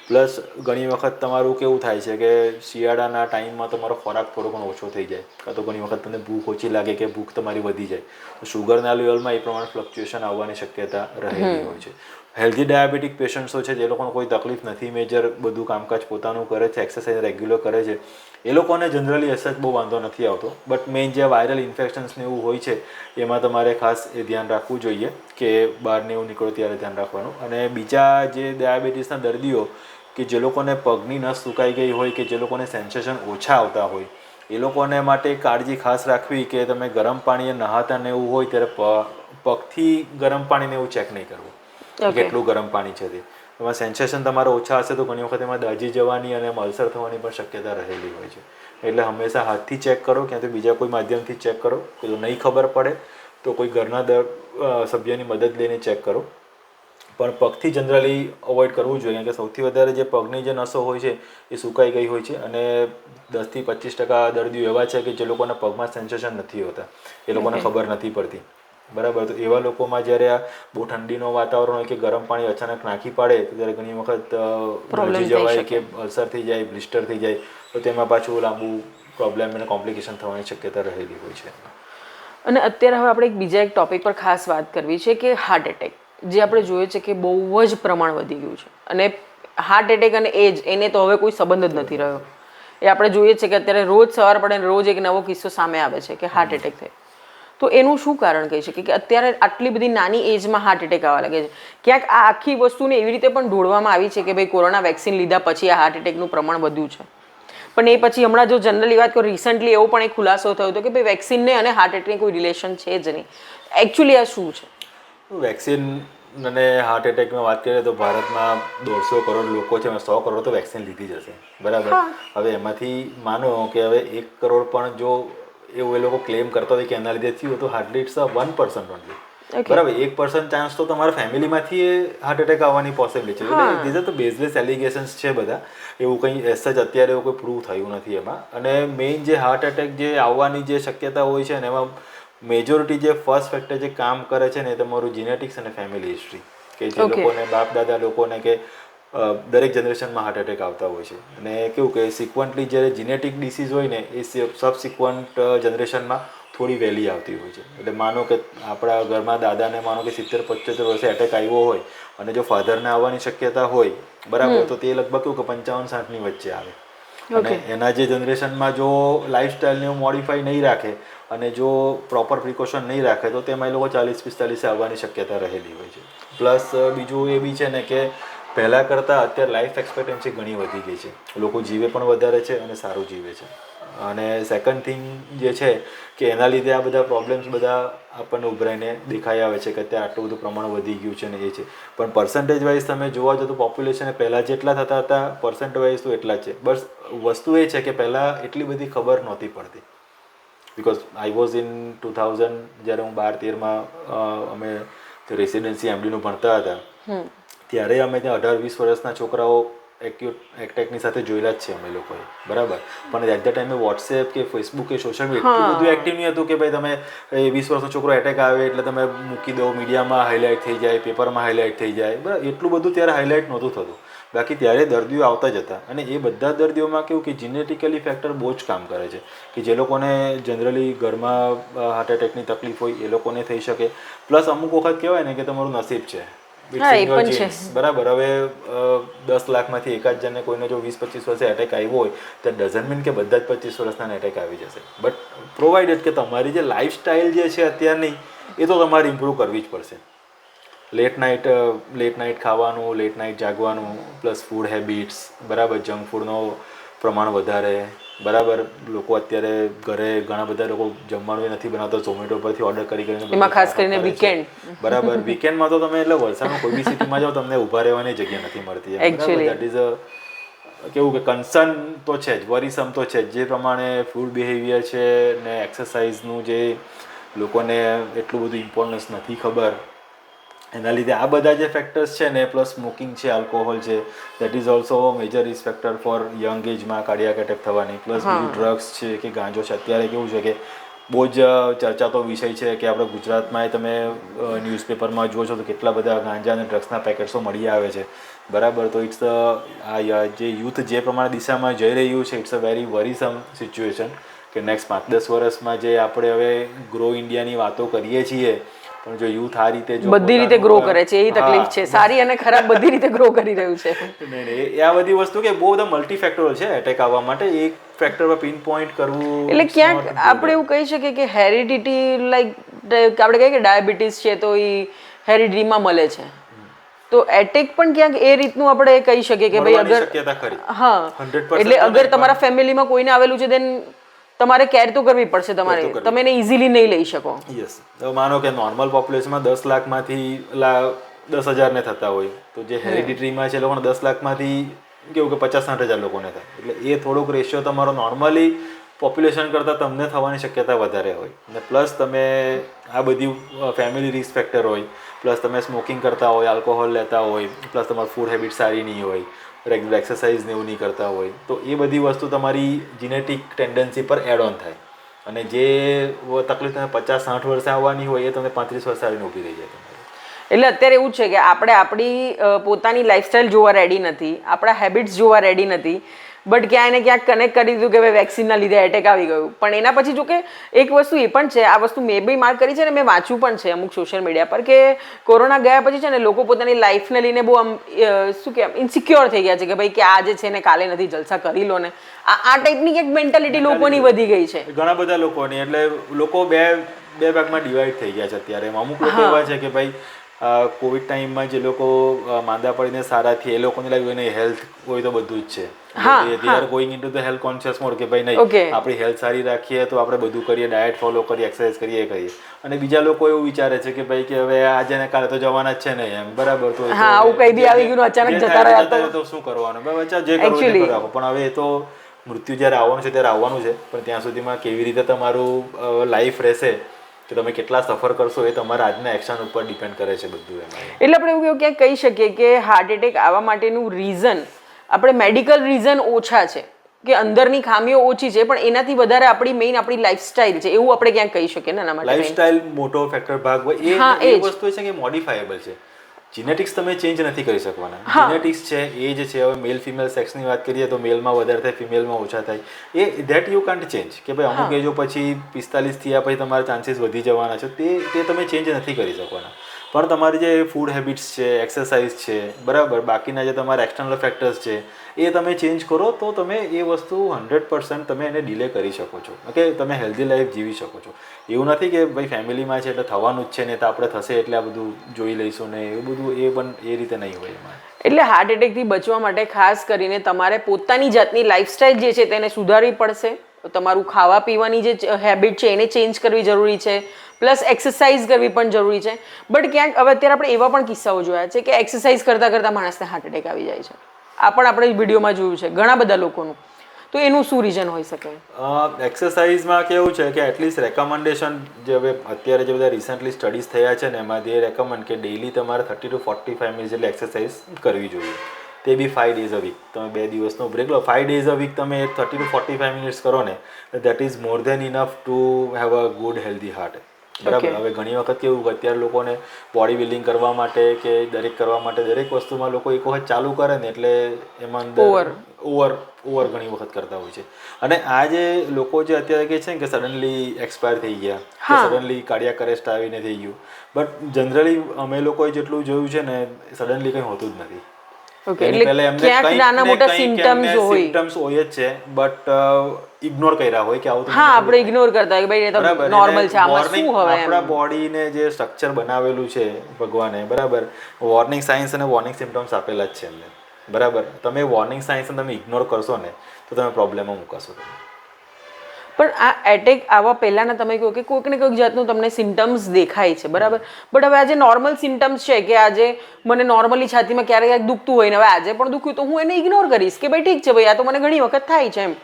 પ્લસ ઘણી વખત તમારું કેવું થાય છે કે શિયાળાના ટાઈમમાં તમારો ખોરાક થોડો ઘણો ઓછો થઈ જાય. કાં તો ઘણી વખત તમને ભૂખ ઓછી લાગે કે ભૂખ તમારી વધી જાય. તો શુગરના લેવલમાં એ પ્રમાણે ફ્લક્ચ્યુએશન આવવાની શક્યતા રહેલી હોય છે. હેલ્ધી ડાયાબિટીક પેશન્ટ્સો છે જે લોકોને કોઈ તકલીફ નથી મેજર બધું કામકાજ પોતાનું કરે છે એક્સરસાઇઝ રેગ્યુલર કરે છે. એ લોકોને જનરલી અસર બહુ વાંધો નથી આવતો. બટ મેઇન જે વાયરલ ઇન્ફેક્શન્સને એવું હોય છે એમાં તમારે ખાસ એ ધ્યાન રાખવું જોઈએ કે બહારને એવું નીકળો ત્યારે ધ્યાન રાખવાનું. અને બીજા જે ડાયાબિટીસના દર્દીઓ કે જે લોકોને પગની નસ સુકાઈ ગઈ હોય કે જે લોકોને સેન્સેશન ઓછા આવતા હોય એ લોકોને માટે કાળજી ખાસ રાખવી કે તમે ગરમ પાણીએ નહાતા ને એવું હોય ત્યારે પગથી ગરમ પાણીને એવું ચેક નહીં કરવું. કેટલું ગરમ પાણી છે તે. એમાં સેન્સેશન તમારે ઓછા હશે તો ઘણી વખત એમાં દાજી જવાની અને અલ્સર થવાની પણ શક્યતા રહેલી હોય છે. એટલે હંમેશા હાથથી ચેક કરો ક્યાં તો બીજા કોઈ માધ્યમથી ચેક કરો કે જો નહીં ખબર પડે તો કોઈ ઘરના દર સભ્યની મદદ લઈને ચેક કરો. પણ પગથી જનરલી અવોઇડ કરવું જોઈએ. કારણ કે સૌથી વધારે જે પગની જે નસો હોય છે એ સુકાઈ ગઈ હોય છે અને દસથી પચીસ ટકા દર્દીઓ એવા છે કે જે લોકોના પગમાં સેન્સેશન નથી હોતા. એ લોકોને ખબર નથી પડતી. બરાબર? તો એવા લોકોમાં જ્યારે આ બહુ ઠંડીનો વાતાવરણ હોય કે ગરમ પાણી અચાનક નાખી પાડે તો ત્યારે ઘણી વખત થઈ જવાય કે અલ્સર થઈ જાય બ્લિસ્ટર થઈ જાય તો તેમાં પાછું લાંબુ પ્રોબ્લેમ અને કોમ્પ્લિકેશન થવાની શક્યતા રહેલી હોય છે. અને અત્યારે હવે આપણે એક બીજા એક ટોપિક પર ખાસ વાત કરવી છે કે હાર્ટ એટેક જે આપણે જોઈએ છે કે બહુ જ પ્રમાણ વધી ગયું છે. અને હાર્ટ એટેક અને એજ એને તો હવે કોઈ સંબંધ જ નથી રહ્યો. એ આપણે જોઈએ છે કે અત્યારે રોજ સવાર પડે ને રોજ એક નવો કિસ્સો સામે આવે છે કે હાર્ટ એટેક થાય. તો એનું શું કારણ કહી શકીએ કે અત્યારે આટલી બધી નાની એજમાં હાર્ટ એટેક આવવા લાગે છે. ક્યાંક આ આખી વસ્તુને એવી રીતે પણ ઢોળવામાં આવી છે કે ભાઈ કોરોના વેક્સિન લીધા પછી આ હાર્ટ એટેકનું પ્રમાણ વધ્યું છે. પણ એ પછી હમણાં જો જનરલી વાત કરું રિસન્ટલી એવો પણ એક ખુલાસો થયો હતો કે ભાઈ વેક્સિનને અને હાર્ટ એટેકને કોઈ રિલેશન છે જ નહીં. એકચ્યુઅલી આ શું છે? વેક્સિન અને હાર્ટ એટેકમાં વાત કરીએ તો ભારતમાં દોઢસો કરોડ લોકો છે અને સો કરોડ તો વેક્સિન લીધી જ હશે બરાબર હવે એમાંથી માનો કે હવે એક કરોડ પણ જો એવું એ લોકો ક્લેમ કરતા હોય કે એના લીધે થયું તો hardly it's one percent only બરાબર? એક પર્સન્ટ ચાન્સ તો તમારા ફેમિલીમાંથી હાર્ટ એટેક આવવાની પોસિબિલિટી છે. એટલે તો બેઝલેસ એલિગેશન્સ છે બધા. એવું કંઈ એસ જ અત્યારે એવું કોઈ પ્રૂવ થયું નથી એમાં. અને મેઇન જે હાર્ટ એટેક જે આવવાની જે શક્યતા હોય છે ને એમાં મેજોરિટી જે ફર્સ્ટ ફેક્ટર જે કામ કરે છે ને એ તમારું જીનેટિક્સ અને ફેમિલી હિસ્ટ્રી કે જે લોકોને બાપ દાદા લોકોને કે દરેક જનરેશનમાં હાર્ટ એટેક આવતા હોય છે. અને કેવું કે સિક્વન્ટલી જ્યારે જીનેટિક ડિસીઝ હોય ને એ સબસિક્વન્ટ જનરેશનમાં થોડી વહેલી આવતી હોય છે. એટલે માનો કે આપણા ઘરમાં દાદાને માનો કે સિત્તેર પંચોતેર વર્ષે એટેક આવ્યો હોય અને જો ફાધરને આવવાની શક્યતા હોય બરાબર તો તે લગભગ કેવું કે પંચાવન સાઠની વચ્ચે આવે. અને એના જે જનરેશનમાં જો લાઈફસ્ટાઈલને મોડિફાઈ નહીં રાખે અને જો પ્રોપર પ્રિકોશન નહીં રાખે, તો તેમાં એ લોકો ચાલીસ પિસ્તાલીસે આવવાની શક્યતા રહેલી હોય છે. પ્લસ બીજું એ બી છે ને કે પહેલાં કરતાં અત્યારે લાઈફ એક્સપેક્ટન્સી ઘણી વધી ગઈ છે. લોકો જીવે પણ વધારે છે અને સારું જીવે છે. અને સેકન્ડ થિંગ જે છે કે એના લીધે આ બધા પ્રોબ્લેમ્સ બધા આપણને ઉભરાઈને દેખાઈ આવે છે કે અત્યારે આટલું બધું પ્રમાણ વધી ગયું છે ને એ છે. પણ પર્સન્ટેજ વાઇઝ તમે જોવા જાઓ તો પોપ્યુલેશન પહેલાં જેટલા થતા હતા પર્સન્ટ વાઇઝ તો એટલા જ છે. બસ વસ્તુ એ છે કે પહેલાં એટલી બધી ખબર નહોતી પડતી. Because I was in two thousand જ્યારે હું બાર તેરમાં અમે રેસિડેન્સી એમડીનું ભણતા હતા ત્યારે અમે ત્યાં અઢાર વીસ વર્ષના છોકરાઓ એક્યુટ એટેકની સાથે જોયેલા જ છે અમે લોકોએ. બરાબર? પણ એટ ધ ટાઈમે વોટ્સએપ કે ફેસબુક કે સોશિયલ મીડિયા બધું એક્ટિવ નહીં હતું કે ભાઈ તમે એ વીસ વર્ષનો છોકરો એટેક આવે એટલે તમે મૂકી દો મીડિયામાં હાઇલાઇટ થઈ જાય પેપરમાં હાઇલાઇટ થઈ જાય. બરાબર? એટલું બધું ત્યારે હાઇલાઇટ નહોતું થતું. બાકી ત્યારે દર્દીઓ આવતા જ હતા. અને એ બધા દર્દીઓમાં કેવું કે જીનેટિકલી ફેક્ટર બહુ જ કામ કરે છે. કે જે લોકોને જનરલી ઘરમાં હાર્ટ એટેકની તકલીફ હોય એ લોકોને થઈ શકે. પ્લસ અમુક વખત કહેવાય ને કે તમારું નસીબ છે. બરાબર. હવે દસ લાખમાંથી એકાદ જણને કોઈને જો વીસ પચીસ વર્ષે એટેક આવ્યો હોય તો ડઝન મીન કે બધા જ પચીસ વર્ષના એટેક આવી જશે. બટ પ્રોવાઇડેડ કે તમારી જે લાઈફસ્ટાઈલ જે છે અત્યારની એ તો તમારે ઇમ્પ્રૂવ કરવી જ પડશે. લેટ નાઇટ લેટ નાઇટ ખાવાનું લેટ નાઇટ જાગવાનું પ્લસ ફૂડ હેબિટ્સ બરાબર જંક ફૂડનો પ્રમાણ વધારે બરાબર લોકો અત્યારે ઘરે ઘણા બધા લોકો જમવાનું નથી બનાવતા ઝોમેટો પરથી ઓર્ડર કરી કરીને એમાં ખાસ કરીને weekend. બરાબર વીકેન્ડમાં તો તમે એટલે વલસાડમાં કોઈ બી સિટીમાં જાઓ તમને ઊભા રહેવાની જગ્યા નથી મળતી એમ. ધેટ ઇઝ અ કેવું કે કન્સર્ન તો છે જ વરીસમ તો છે જ જે પ્રમાણે ફૂડ બિહેવિયર છે ને એક્સરસાઇઝનું જે લોકોને એટલું બધું ઇમ્પોર્ટન્સ નથી ખબર એના લીધે આ બધા જે ફેક્ટર્સ છે ને પ્લસ સ્મોકિંગ છે આલ્કોહોલ છે that is also major risk factor for young એજમાં cardiac attack થવાની. પ્લસ બીજું ડ્રગ્સ છે કે ગાંજો છે. અત્યારે કેવું છે કે બહુ જ ચર્ચાતો વિષય છે કે આપણે ગુજરાતમાં તમે ન્યૂઝપેપરમાં જુઓ છો તો કેટલા બધા ગાંજા અને ડ્રગ્સના પેકેટ્સો મળી આવે છે. બરાબર? તો ઇટ્સ આ જે યુથ જે પ્રમાણે દિશામાં જઈ રહ્યું છે it's a very worrisome situation કે નેક્સ્ટ પાંચ દસ વર્ષમાં જે આપણે હવે ગ્રો ઇન્ડિયાની વાતો કરીએ છીએ પણ જો યુથ આ રીતે જો બધી રીતે ગ્રો કરે છે એ તકલીફ છે. સારી અને ખરાબ બધી રીતે ગ્રો કરી રહ્યું છે. નહીં, એ આ બધી વસ્તુ કે બહુ બધા મલ્ટી ફેક્ટરો છે એટેક આવવા માટે. એક ફેક્ટર પર પિન પોઈન્ટ કરવું એટલે ક્યાંક આપણે એવું કહી શકીએ કે હેરિડિટી લાઈક આપણે કહીએ કે ડાયાબિટીસ છે તો એ હેરિડિટીમાં મળે છે. તો એટેક પણ ક્યાંક એ રીતનું આપણે કહી શકીએ કે ભાઈ અગર હા એટલે અગર તમારા ફેમિલીમાં કોઈને આવેલું છે દેન તમારે કેર તો કરવી પડશે તમારે. તમે એને ઇઝીલી નહીં લઈ શકો. યસ તો માનો કે નોર્મલ પોપ્યુલેશનમાં દસ લાખમાંથી લા દસ હજારને થતા હોય. તો જે હેરિડિટરીમાં છે એ લોકોને દસ લાખમાંથી કેવું કે પચાસ સાઠ હજાર લોકોને થાય. એટલે એ થોડોક રેશિયો તમારો નોર્મલી પોપ્યુલેશન કરતાં તમને થવાની શક્યતા વધારે હોય. અને પ્લસ તમે આ બધી ફેમિલી રિસ્ક ફેક્ટર હોય. પ્લસ તમે સ્મોકિંગ કરતા હોય આલ્કોહોલ લેતા હોય. પ્લસ તમારી ફૂડ હેબિટ સારી નહીં હોય. રેગ્યુલર એક્સરસાઇઝ ને એવું નહીં કરતા હોય, તો એ બધી વસ્તુ તમારી જીનેટિક ટેન્ડન્સી પર એડ ઓન થાય. અને જે તકલીફ તમે પચાસ, સાઠ વર્ષે આવવાની હોય, એ તમને પાંત્રીસ વર્ષે આવીને ઊભી રહી જાય એટલે અત્યારે એવું છે કે આપણે આપણી પોતાની લાઈફસ્ટાઈલ જોવા રેડી નથી, આપણા હેબિટ્સ જોવા રેડી નથી. બટ ક્યાંય ને ક્યાંક કનેક્ટ કરી દીધું કે ભાઈ વેક્સિનના લીધે એટેક આવી ગયું. પણ એના પછી જો કે એક વસ્તુ એ પણ છે આ વસ્તુ મેં બી માર્ક કરી છે ને મેં વાંચ્યું પણ છે અમુક સોશિયલ મીડિયા પર કે કોરોના ગયા પછી છે ને લોકો પોતાની લાઈફને લઈને બહુ આમ શું કે ઇન્સિક્યોર થઈ ગયા છે કે ભાઈ કે આજે છે ને કાલે નથી જલસા કરી લો ને. આ આ ટાઈપની એક મેન્ટાલિટી લોકોની વધી ગઈ છે. ઘણા બધા લોકોની એટલે લોકો બે બે ભાગમાં ડિવાઈડ થઈ ગયા છે અત્યારે. અમુક લોકો એવા છે કે ભાઈ કોવિડ ટાઈમમાં જે લોકો માંદા પડીને સારા થયા એ લોકોને લાગ્યું એને હેલ્થ હોય તો બધું જ છે. They are going into the health conscious mode કે ભાઈ નહીં આપણી હેલ્થ સારી રાખીએ તો આપણે બધું કરીએ ડાયટ ફોલો કરીએ એક્સરસાઇઝ કરીએ કરીએ. અને બીજા લોકો એવું વિચારે છે કે ભાઈ કે હવે આજે ને કાલે તો જવાના જ છે ને એમ. બરાબર તો હા, આવું કઈ બી આવી ગયું અચાનક જતા રહ્યા તો. શું કરવાનું? બરાબર ચાલ જે કરવું કરો રાખો. પણ હવે એ તો મૃત્યુ જ્યારે આવવાનું છે ત્યારે આવવાનું છે. પણ ત્યાં સુધીમાં કેવી રીતે તમારું લાઈફ રહેશે કે તમે કેટલા સફર કરશો એ તમારા આજના એક્શન ઉપર ડિપેન્ડ કરે છે બધું એમાં. એટલે આપણે એવું ક્યાંક કહી શકીએ કે હાર્ટ એટેક આવવા માટેનું રીઝન આપણે મેડિકલ રીઝન ઓછા છે કે અંદરની ખામીઓ ઓછી છે પણ એનાથી વધારે આપણી મેઇન આપણી લાઈફસ્ટાઈલ છે એવું આપણે ક્યાંક કહી શકીએ ને એના માટે. લાઈફસ્ટાઈલ મોટો ફેક્ટર ભાગ હોય. એ. વસ્તુ છે કે મોડિફાયેબલ છે. જીનેટિક્સ તમે ચેન્જ નથી કરી શકવાના. જીનેટિક્સ છે એ જ છે. હવે મેલ ફિમેલ સેક્સની વાત કરીએ તો મેલમાં વધારે થાય ફિમેલમાં ઓછા થાય. એ ધેટ યુ કાન્ટ ચેન્જ કે ભાઈ અમુક એજો પછી પિસ્તાલીસ થયા પછી તમારા ચાન્સીસ વધી જવાના છે. તે તે તમે ચેન્જ નથી કરી શકવાના. પણ તમારી જે ફૂડ હેબિટ્સ છે એક્સરસાઇઝ છે, બરાબર, બાકીના જે તમારા એક્સટર્નલ ફેક્ટર્સ છે, એ તમે ચેન્જ કરો તો તમે એ વસ્તુ હંડ્રેડ પર્સન્ટ તમે એને ડિલે કરી શકો છો. ઓકે તમે હેલ્ધી લાઈફ જીવી શકો છો. એવું નથી કે ભાઈ ફેમિલીમાં છે એટલે થવાનું જ છે ને તો આપણે થશે એટલે આ બધું જોઈ લઈશું ને એવું બધું એ પણ એ રીતે નહીં હોય એમાં. એટલે હાર્ટ એટેકથી બચવા માટે ખાસ કરીને તમારે પોતાની જાતની લાઈફસ્ટાઈલ જે છે તેને સુધારવી પડશે? તમારું ખાવા પીવાની જે હેબિટ છે એને ચેન્જ કરવી જરૂરી છે. પ્લસ એક્સરસાઇઝ કરવી પણ જરૂરી છે. બટ ક્યાંક, હવે અત્યારે આપણે એવા પણ કિસ્સાઓ જોયા છે કે એક્સરસાઇઝ કરતાં કરતાં માણસને હાર્ટ એટેક આવી જાય છે. આ પણ આપણે વિડીયોમાં જોયું છે, ઘણા બધા લોકોનું. તો એનું શું રીઝન હોઈ શકે? એક્સરસાઇઝમાં કેવું છે કે એટલીસ્ટ રેકમેન્ડેશન જે હવે અત્યારે જે બધા રિસન્ટલી સ્ટડીઝ થયા છે ને એમાં એ રેકમેન્ડ કે ડેઈલી તમારે thirty to forty five minute જેટલી એક્સરસાઇઝ કરવી જોઈએ. તે બી ફાઈવ ડેઝ અ વીક તમે બે દિવસનો બ્રેક લો. ફાઈવ ડેઝ અ વીક તમે thirty to forty five minutes કરો ને that is more than enough to have a good healthy heart બરાબર? હવે ઘણી વખત કેવું કે અત્યારે લોકોને બોડી બિલ્ડિંગ કરવા માટે કે દરેક કરવા માટે દરેક વસ્તુમાં લોકો એક વખત ચાલુ કરે ને એટલે એમાં અંદર ઓવર ઓવર ઘણી વખત કરતા હોય છે. અને આ જે લોકો જે અત્યારે કે છે ને કે સડનલી એક્સપાયર થઈ ગયા સડનલી કાર્ડિયાક અરેસ્ટ આવીને થઈ ગયું. બટ જનરલી અમે લોકોએ જેટલું જોયું છે ને સડનલી કંઈ હોતું જ નથી. ઓકે એટલે ક્યાંક નાના મોટા સિમ્ટમ્સ હોય. symptoms હોય જ છે બટ ઇગ્નોર કર્યા હોય કે આવું હા આપણે ઇગ્નોર કરતા કે ભાઈ એ તો નોર્મલ છે આમાં વોર્નિંગ શું હવે આપણા બોડીને જે સ્ટ્રક્ચર બનાવેલું છે ભગવાને બરાબર? વોર્નિંગ સાયન્સ અને વોર્નિંગ સિમ્ટમ્સ આપેલા જ છે એમને. બરાબર? તમે વોર્નિંગ સાયન્સ તમે ઇગ્નોર કરશો ને તો તમે પ્રોબ્લેમમાં મૂકાશો. પણ આ એટેક આવા પહેલાના તમે કહો કે કોઈક ને કોઈક જાતનું તમને સિમ્ટમ્સ દેખાય છે, બરાબર? બટ હવે આજે નોર્મલ સિમ્ટમ્સ છે કે આજે મને નોર્મલી છાતીમાં ક્યારેક ક્યારેક દુખતું હોય ને હવે આજે પણ દુખ્યું તો હું એને ઇગ્નોર કરીશ કે ભાઈ ઠીક છે ભાઈ, આ તો મને ઘણી વખત થાય છે એમ.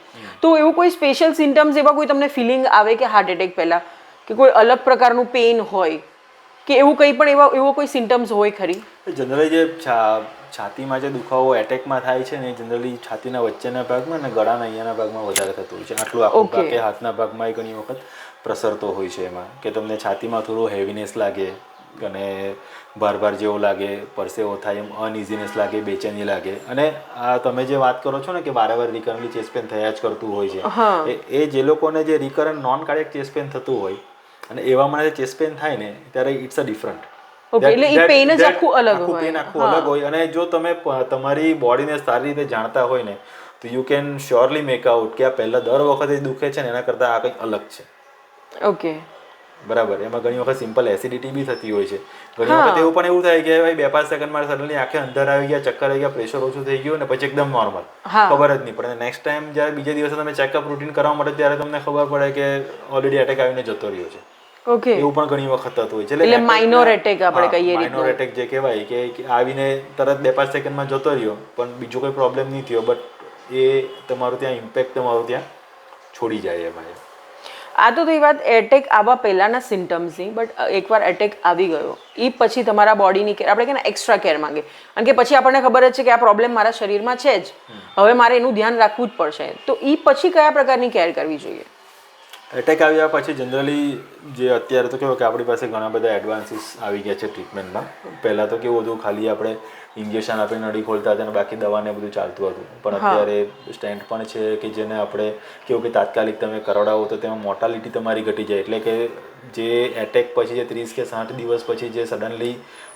તો એવું કોઈ સ્પેશિયલ સિમ્ટમ્સ એવા કોઈ તમને ફિલિંગ આવે કે હાર્ટ એટેક પહેલાં? કે કોઈ અલગ પ્રકારનું પેઇન હોય? કે એવું કંઈ પણ એવા એવો કોઈ સિમ્ટમ્સ હોય ખરી? જનરલી જે છાતીમાં જે દુખાવો એટેકમાં થાય છે ને એ જનરલી છાતીના વચ્ચેના ભાગમાં અને ગળાના અહીંયાના ભાગમાં વધારે થતું હોય છે. આટલું આખું ભાગ કે હાથના ભાગમાં ઘણી વખત પ્રસરતો હોય છે એમાં. કે તમને છાતીમાં થોડું હેવીનેસ લાગે અને ભાર ભાર જેવો લાગે પરસેવો થાય એમ અનઇઝીનેસ લાગે બેચેની લાગે. અને આ તમે જે વાત કરો છો ને કે વારંવાર રિકરન્ટલી ચેસ્ટ પેન થયા જ કરતું હોય છે. એ એ જે લોકોને જે recurrent non cardiac chest pain થતું હોય અને એવા મને ચેસ્ટ પેન થાય ને ત્યારે ઇટ્સ અ ડિફરન્ટ એટલે એ pain જ આખું અલગ હોય. પેન આખું અલગ હોય. અને જો તમે તમારી બોડીને સારી રીતે જાણતા હોય ને તો you can surely make out કે આ પહેલા દર વખતે દુખે છે ને એના કરતાં આ કંઈક અલગ છે. ઓકે બરાબર. એમાં ઘણી વખત સિમ્પલ એસિડિટી બી થતી હોય છે. ઘણી વખત એવું પણ એવું થાય કે ભાઈ બે પાંચ સેકન્ડમાં સડનલી આંખે અંધાર આવી ગયા ચક્કર આવી ગયા પ્રેશર ઓછું થઈ ગયું ને પછી એકદમ નોર્મલ ખબર જ નહીં પડે. નેક્સ્ટ ટાઈમ જ્યારે બીજા દિવસે તમે ચેકઅપ રૂટીન કરવા માટે ત્યારે તમને ખબર પડે કે ઓલરેડી એટેક આવીને જતો રહ્યો છે. ઓકે એવું પણ ઘણી વખત થતું હોય છે. એટલે માઇનોર એટેક આપણે કહીએ માઇનોર એટેક જે કહેવાય કે આવીને તરત બે પાંચ સેકન્ડમાં જતો રહ્યો પણ બીજો કોઈ પ્રોબ્લેમ નહીં થયો બટ એ તમારું ત્યાં ઇમ્પેક્ટ તમારું ત્યાં છોડી જાય એમાં આ તો થઈ વાત એટેક આવવા પહેલાંના સિમ્ટમ્સની બટ એકવાર એટેક આવી ગયો. એ પછી તમારા બોડીની કેર આપણે કે એક્સ્ટ્રા કેર માંગે કારણ કે પછી આપણને ખબર જ છે કે આ પ્રોબ્લેમ મારા શરીરમાં છે જ. હવે મારે એનું ધ્યાન રાખવું જ પડશે. તો એ પછી કયા પ્રકારની કેર કરવી જોઈએ? એટેક આવ્યા પછી જનરલી જે અત્યારે તો કેવું કે આપણી પાસે ઘણા બધા એડવાન્સીસ આવી ગયા છે ટ્રીટમેન્ટમાં પહેલાં તો કેવું હતું ખાલી આપણે ઇન્જેક્શન આપીને નળી ખોલતા હતા અને બાકી દવાને બધું ચાલતું હતું. પણ અત્યારે સ્ટેન્ડ પણ છે કે જેને આપણે કેવું કે તાત્કાલિક તમે કરાવડાવો તો તેમાં મોર્ટાલિટી તમારી ઘટી જાય. એટલે કે જે એટેક પછી જે ત્રીસ કે સાઠ દિવસ પછી જે સડનલી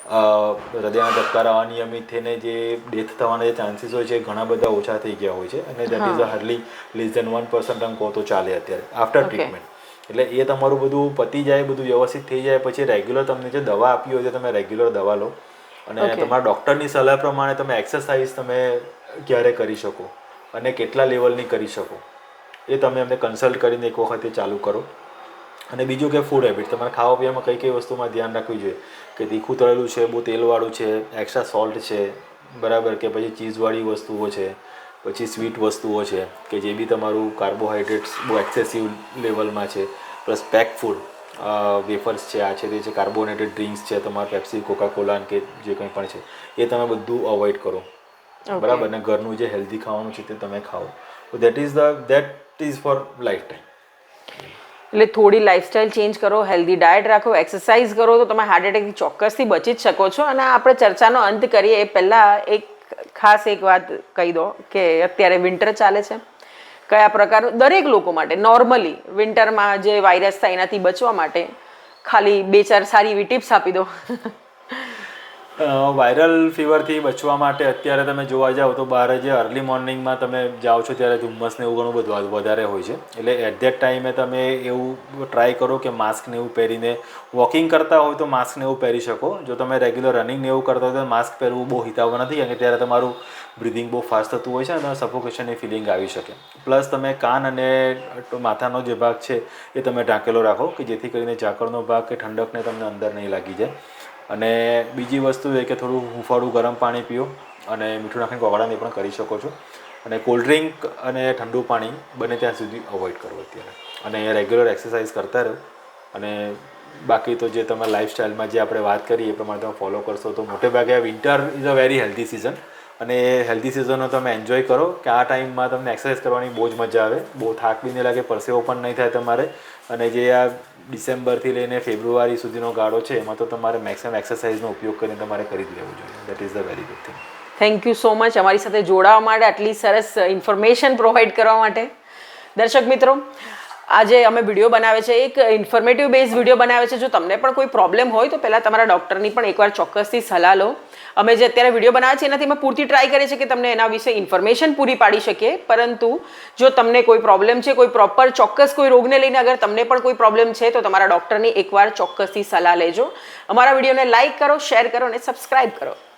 હૃદયના ધબકારા અનિયમિત થઈને જે ડેથ થવાના જે ચાન્સીસ હોય છે એ ઘણા બધા ઓછા થઈ ગયા હોય છે. અને that is hardly less than one percent અંક કહો તો ચાલે અત્યારે આફ્ટર ટ્રીટમેન્ટ એટલે એ તમારું બધું પતી જાય બધું વ્યવસ્થિત થઈ જાય પછી રેગ્યુલર તમને જે દવા આપી હોય છે તમે રેગ્યુલર દવા લો. અને તમારા ડૉક્ટરની સલાહ પ્રમાણે તમે એક્સરસાઇઝ તમે ક્યારે કરી શકો અને કેટલા લેવલની કરી શકો. એ તમે અમને કન્સલ્ટ કરીને એક વખતે ચાલુ કરો. અને બીજું કે ફૂડ હેબિટ તમારે ખાવા પીવામાં કઈ કઈ વસ્તુમાં ધ્યાન રાખવી જોઈએ? કે તીખું તળેલું છે બહુ તેલવાળું છે એક્સ્ટ્રા સોલ્ટ છે બરાબર? કે પછી ચીઝવાળી વસ્તુઓ છે પછી સ્વીટ વસ્તુઓ છે કે જે બી તમારું કાર્બોહાઈડ્રેટ્સ બહુ એક્સેસિવ લેવલમાં છે. પ્લસ પેક ફૂડ વેફર્સ છે આ છે તે છે કાર્બોનેટેડ ડ્રિંક્સ છે તમારા પેપ્સી કોકાકોલા કે જે કંઈ પણ છે એ તમે બધું અવોઇડ કરો. બરાબર? ને ઘરનું જે હેલ્ધી ખાવાનું છે તે તમે ખાઓ. That is the that is for lifetime એટલે થોડી લાઇફસ્ટાઇલ ચેન્જ કરો હેલ્ધી ડાયટ રાખો એક્સરસાઇઝ કરો, તો તમે હાર્ટ એટેકથી ચોક્કસથી બચી જ શકો છો. અને આપણે ચર્ચાનો અંત કરીએ, એ પહેલાં એક ખાસ એક વાત કહી દો કે અત્યારે વિન્ટર ચાલે છે. કયા પ્રકારનું દરેક લોકો માટે નોર્મલી વિન્ટરમાં જે વાયરસ થાય એનાથી બચવા માટે ખાલી બે ચાર સારી એવી ટિપ્સ આપી દો. વાયરલ ફીવરથી બચવા માટે અત્યારે તમે જોવા જાઓ તો બહાર જે અર્લી મોર્નિંગમાં તમે જાઓ છો ત્યારે ધુમ્મસને એવું ઘણું બધું વધારે હોય છે. એટલે એટ ધેટ ટાઈમે તમે એવું ટ્રાય કરો કે માસ્કને એવું પહેરીને વોકિંગ કરતા હોય તો માસ્કને એવું પહેરી શકો. જો તમે રેગ્યુલર રનિંગને એવું કરતા હોય તો માસ્ક પહેરવું બહુ હિતાવ નથી કે ત્યારે તમારું બ્રિધિંગ બહુ ફાસ્ટ થતું હોય છે અને સફોકેશનની ફિલિંગ આવી શકે. પ્લસ તમે કાન અને માથાનો જે ભાગ છે એ તમે ઢાંકેલો રાખો કે જેથી કરીને ઝાકળનો ભાગ કે ઠંડકને તમને અંદર નહીં લાગી જાય. અને બીજી વસ્તુ એ કે થોડું હુંફાળું ગરમ પાણી પીઓ અને મીઠું નાખીને કોગળાને પણ કરી શકો છો. અને કોલ્ડ ડ્રિંક અને ઠંડુ પાણી બને ત્યાં સુધી અવોઇડ કરો અત્યારે. અને રેગ્યુલર એક્સરસાઇઝ કરતા રહો. અને બાકી તો જે તમે લાઈફસ્ટાઈલમાં જે આપણે વાત કરી એ પ્રમાણે તમે ફોલો કરશો તો મોટે ભાગે winter is a very healthy season અને એ હેલ્ધી સિઝનનો તમે એન્જોય કરો કે આ ટાઈમમાં તમને એક્સરસાઇઝ કરવાની બહુ જ મજા આવે. બહુ થાક બી નહીં લાગે, પરસેવો પણ નહીં થાય તમારે. અને જે આ ડિસેમ્બરથી લઈને ફેબ્રુઆરી સુધીનો ગાળો છે, એમાં તો તમારે મેક્સિમમ એક્સરસાઇઝનો ઉપયોગ કરીને તમારે કરી જ લેવું જોઈએ. That is the very good thing thank you so much અમારી સાથે જોડાવા માટે આટલી સરસ ઇન્ફોર્મેશન પ્રોવાઈડ કરવા માટે. દર્શક મિત્રો, આજે અમે વીડિયો બનાવે છે, એક ઇન્ફોર્મેટિવ બેઝ વીડિયો બનાવે છે. જો તમને પણ કોઈ પ્રોબ્લેમ હોય, તો પહેલાં તમારા ડૉક્ટરની પણ એકવાર ચોક્કસથી સલાહ લો. અમે જે અત્યારે વીડિયો બનાવ્યા છે, એનાથી અમે પૂરતી ટ્રાય કરીએ છીએ કે તમને એના વિશે ઇન્ફોર્મેશન પૂરી પાડી શકીએ. પરંતુ જો તમને કોઈ પ્રોબ્લેમ છે, કોઈ પ્રોપર ચોક્કસ કોઈ રોગને લઈને અગર તમને પણ કોઈ પ્રોબ્લેમ છે, તો તમારા ડૉક્ટરની એકવાર ચોક્કસથી સલાહ લેજો. અમારા વિડીયોને લાઇક કરો શેર કરો અને સબસ્ક્રાઇબ કરો.